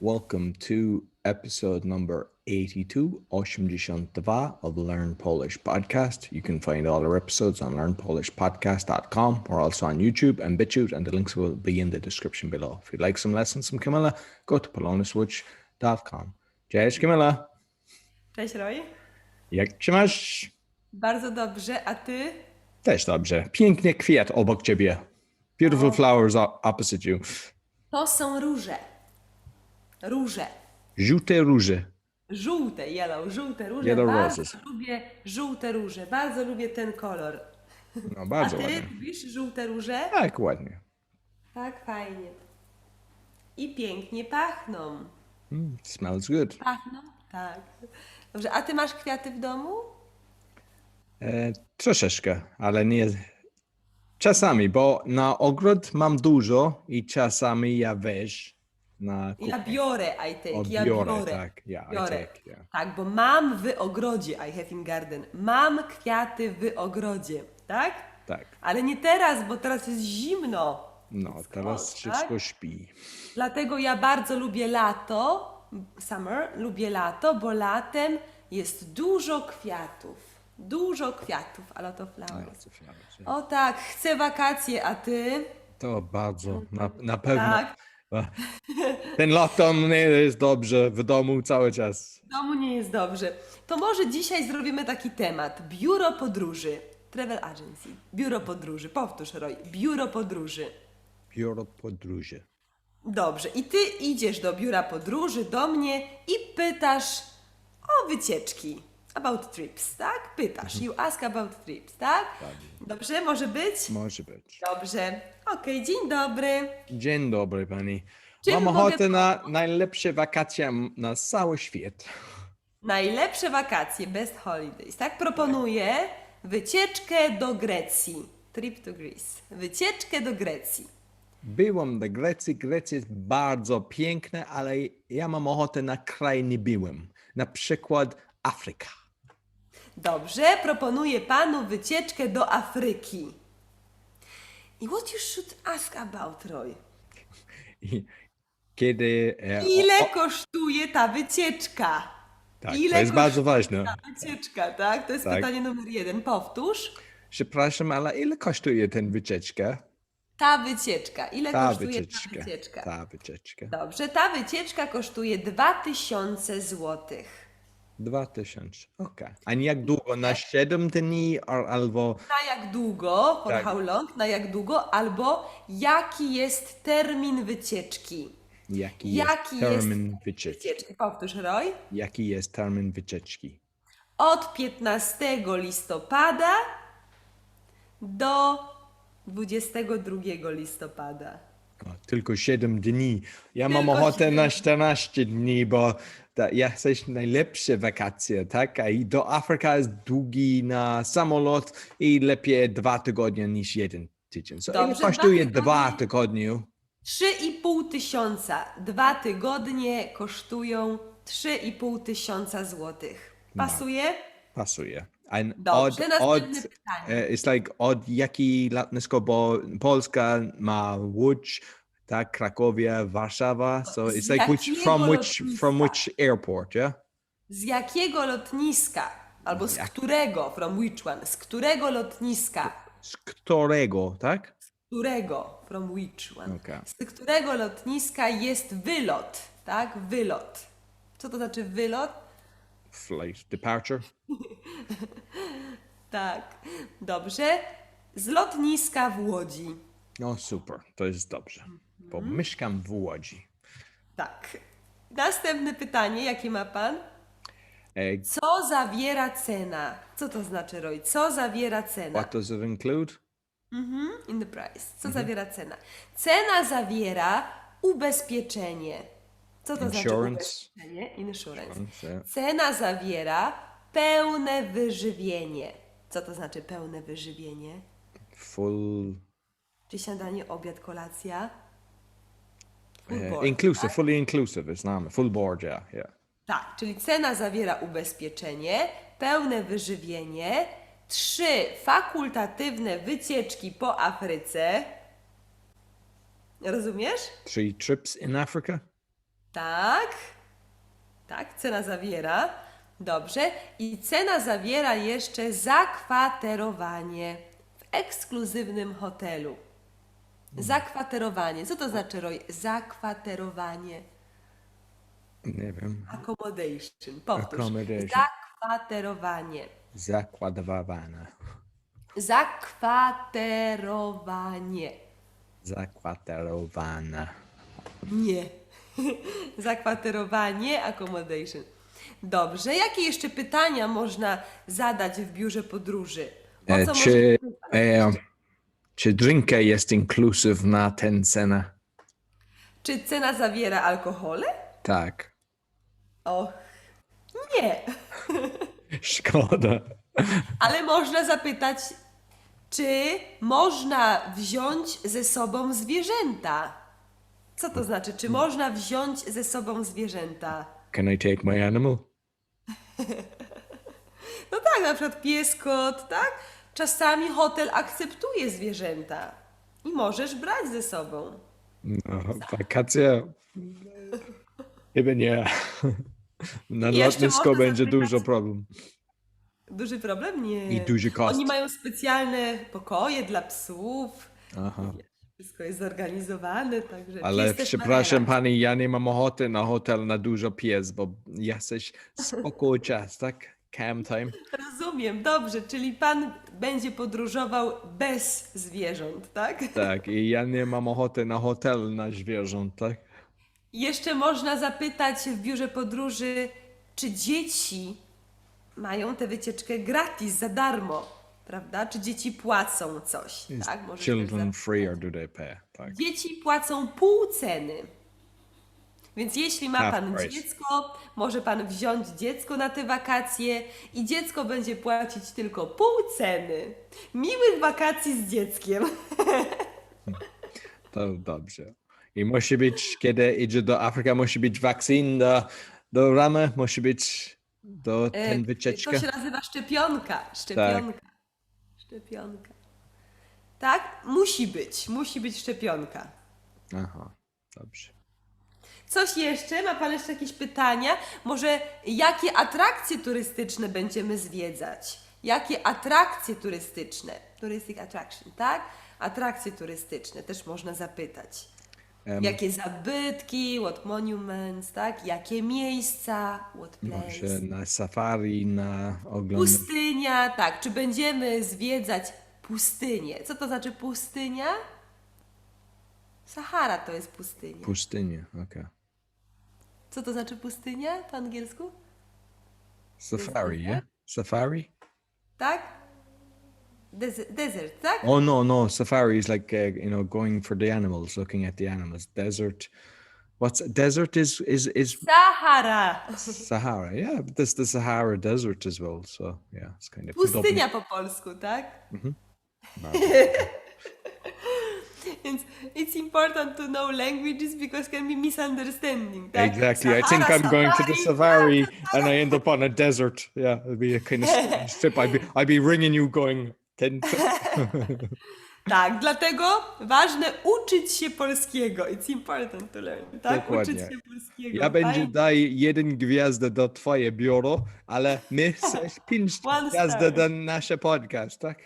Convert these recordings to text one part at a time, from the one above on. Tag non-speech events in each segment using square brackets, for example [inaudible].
Welcome to episode number 82, 82 of Learn Polish Podcast. You can find all our episodes on learnpolishpodcast.com. We're also on YouTube and BitChute, and the links will be in the description below. If you'd like some lessons from Camilla, go to polonaswitch.com. Cześć Camilla, Cześć Roy. jak się masz? Bardzo dobrze, a ty? Też dobrze. Piękny kwiat obok ciebie. Beautiful flowers opposite you. To są róże. Róże. Żółte róże. Żółte, yellow, żółte róże. Yellow bardzo roses. lubię żółte róże. Bardzo lubię ten kolor. No A bardzo ty ładnie. lubisz żółte róże? Tak, ładnie. Tak, fajnie. I pięknie pachną. Mm, smells good. Pachną? Tak. Dobrze, a ty masz kwiaty w domu? E, troszeczkę, ale nie. Czasami, bo na ogród mam dużo i czasami ja weź na kuchnię. Ja biorę, I take. O, ja biorę, biorę. tak, ja, I biorę. take, yeah. Tak, bo mam w ogrodzie, I have in garden. Mam kwiaty w ogrodzie, tak? Tak, Ale nie teraz, bo teraz jest zimno. no teraz tak? wszystko śpi. Dlatego ja bardzo lubię lato, summer, lubię lato, bo latem jest dużo kwiatów. Dużo kwiatów, a lot of flowers. O tak, chcę wakacje, a ty? To bardzo, na, na pewno. Tak, Ten lockdown nie jest dobrze w domu cały czas. w domu nie jest dobrze. To może dzisiaj zrobimy taki temat. Biuro podróży. Travel agency. Biuro podróży. Powtórz, Roy. Biuro podróży. Biuro podróży. Dobrze, i ty idziesz do biura podróży, do mnie i pytasz o wycieczki. About trips, tak? Pytasz. You ask about trips, tak? Dobrze, może być? Może być. Dobrze. Okej, dzień dobry. Dzień dobry pani. Czym Mam mogę ochotę na najlepsze wakacje na cały świat. Najlepsze wakacje, best holidays, tak? Proponuję wycieczkę do Grecji. Trip to Greece. Wycieczkę do Grecji. Byłem do Grecji. Grecja jest bardzo piękna, ale ja mam ochotę na kraj nie byłem. Na przykład Afryka. Dobrze, proponuję panu wycieczkę do Afryki. I what you should ask about, Roy? I kiedy. e, o- Ile o, kosztuje ta wycieczka? tak, ile to jest bardzo ważne. Ta wycieczka, tak? To jest Tak. pytanie numer jeden. Powtórz. Przepraszam, ale ile kosztuje ten wycieczka? Ta wycieczka. Ile Ta kosztuje wycieczka. ta wycieczka? Ta wycieczka. Dobrze, ta wycieczka kosztuje 2000 złotych. Dwa tysiące. Okej. A jak długo? Na siedem dni al- albo. Na jak długo, for Tak. how long, na jak długo, albo jaki jest termin wycieczki? Jaki, Jaki jest jest termin wycieczki? Wycieczki. Powtórz, Roy. Jaki jest termin wycieczki? Od 15 listopada do 22 listopada. O, tylko 7 dni. Ja mam Tylko ochotę na siedem. 14 dni, bo ja chcę najlepsze wakacje, tak? I do Afryka jest długi na samolot i lepiej dwa tygodnie niż jeden tydzień. So Dobrze, dwa kosztuje tygodnie. dwa tygodnie? 3,5 tysiąca. Dwa tygodnie kosztują 3,5 tysiąca złotych. Pasuje? Pasuje. And Dobrze, od, następne od, pytanie. e, it's like od jaki lotnisko, bo Polska ma Łódź, tak, Krakowia, Warszawa. So Z it's like which, jakiego from which, from lotniska? which airport, yeah? Z jakiego lotniska? Albo z którego? From which one? Z którego lotniska? Z którego, tak? Którego? From which one? Okej. Z którego lotniska jest wylot? Tak? Wylot. Co to znaczy wylot? Flight departure. [laughs] Tak. Dobrze. Z lotniska w Łodzi. No super, to jest dobrze, bo Mhm. mieszkam w Łodzi. Tak. Następne pytanie, jakie ma pan? E, Co zawiera cena? Co to znaczy, Roy? Co zawiera cena? what does it include? Mhm, in the price. Co Mhm. zawiera cena? Cena zawiera ubezpieczenie. Co to znaczy Insurance. ubezpieczenie? Insurance. Insurance, yeah. Cena zawiera pełne wyżywienie. Co to znaczy pełne wyżywienie? Full, Czy śniadanie, obiad, kolacja? Full e, board, inclusive, fully inclusive, jest name, full board, yeah, yeah. Tak, czyli cena zawiera ubezpieczenie, pełne wyżywienie, trzy fakultatywne wycieczki po Afryce. Rozumiesz? Three trips in Africa? Tak. Tak, cena zawiera. Dobrze. I cena zawiera jeszcze zakwaterowanie w ekskluzywnym hotelu. Zakwaterowanie. Co to znaczy, Roy? Zakwaterowanie. Nie wiem. Accommodation. Powtórz. Accommodation. Zakwaterowanie. Zakładowane. Zakwaterowanie. Zakwaterowane. Nie. [laughs] Zakwaterowanie, accommodation. Dobrze. Jakie jeszcze pytania można zadać w biurze podróży? O E, co czy, można- e, czy drinka jest inclusive na ten cenę? Czy cena zawiera alkohole? Tak. Och, nie. [laughs] Szkoda. Ale można zapytać, czy można wziąć ze sobą zwierzęta? Co to znaczy? Czy można wziąć ze sobą zwierzęta? Can I take my animal? [laughs] No tak, na przykład pies, kot, tak? Czasami hotel akceptuje zwierzęta i możesz brać ze sobą. No, wakacja? Chyba nie. Na Jeszcze lotnisko można będzie zapytać- dużo problem. Duży problem? Nie. I duży koszt. Oni mają specjalne pokoje dla psów. Aha. Wszystko jest zorganizowane, także Ale przepraszam pani, ja nie mam ochoty na hotel na dużo pies, bo jesteś spokój czas, tak? Cam time. Rozumiem, dobrze, czyli pan będzie podróżował bez zwierząt, tak? Tak, i ja nie mam ochoty na hotel na zwierząt, tak? Jeszcze można zapytać w biurze podróży, czy dzieci mają tę wycieczkę gratis, za darmo, prawda? Czy dzieci płacą coś, tak? Też Children zapytać. free or do they pay? Tak. Dzieci płacą pół ceny. Więc jeśli ma pan dziecko, może pan wziąć dziecko na te wakacje i dziecko będzie płacić tylko pół ceny. Miłych wakacji z dzieckiem. [laughs] To dobrze. I musi być, kiedy idzie do Afryki, musi być wakcyn do, do ramy, musi być do E, ten wycieczka. To się nazywa szczepionka. Szczepionka. Szczepionka. Tak? Musi być. Musi być szczepionka. Aha, dobrze. Coś jeszcze? Ma Pan jeszcze jakieś pytania? Może jakie atrakcje turystyczne będziemy zwiedzać? Jakie atrakcje turystyczne? Touristic attraction, tak? Atrakcje turystyczne też można zapytać. Em, Jakie zabytki, what monuments, tak? Jakie miejsca, what place? Może na safari, na oglądanie. Pustynia, tak. Czy będziemy zwiedzać pustynię? Co to znaczy pustynia? Sahara to jest pustynia. Pustynię, okej. Co to znaczy pustynia po angielsku? Safari, yeah? Safari? Tak? Desert, desert tak? Oh no, no. Safari is like uh, you know going for the animals, looking at the animals. Desert. What's desert is is is Sahara. Sahara. Yeah, but there's the Sahara Desert as well. So yeah, it's kind of Pustynia po polsku, tak? [laughs] Więc it's important to know languages because can be misunderstanding, tak? Exactly. I think I'm going to the safari. [laughs] and I end up on a desert. Yeah, it'll be a kind of strange [laughs] trip. I'd be I'd be ringing you, going ten. [laughs] Tak, dlatego ważne uczyć się polskiego. It's important to learn, tak? Dokładnie. Uczyć się polskiego. Ja będzie daj jeden gwiazdę do twoje biuro, ale my chcesz pięć One gwiazdę star. do nasze podcast, tak?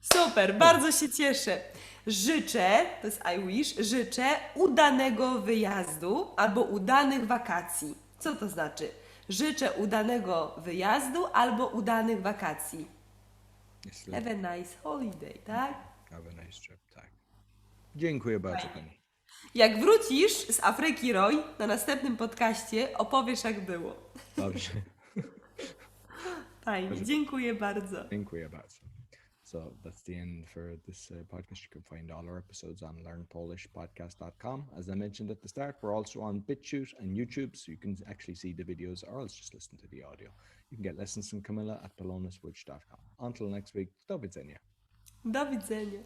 Super, bardzo się cieszę. Życzę, to jest I wish, życzę udanego wyjazdu albo udanych wakacji. Co to znaczy? Życzę udanego wyjazdu albo udanych wakacji. Yes, Have a nice holiday, tak? Have a nice trip, tak. Dziękuję bardzo pani. Jak wrócisz z Afryki, Roy, na następnym podcaście opowiesz jak było. Dobrze. Fajnie, dziękuję bardzo. Dziękuję bardzo. So that's the end for this uh, podcast. You can find all our episodes on learnpolishpodcast.com. As I mentioned at the start, we're also on BitChute and YouTube, so you can actually see the videos or else just listen to the audio. You can get lessons from Camilla at polonuswitch.com. Until next week, do widzenia. Do widzenia.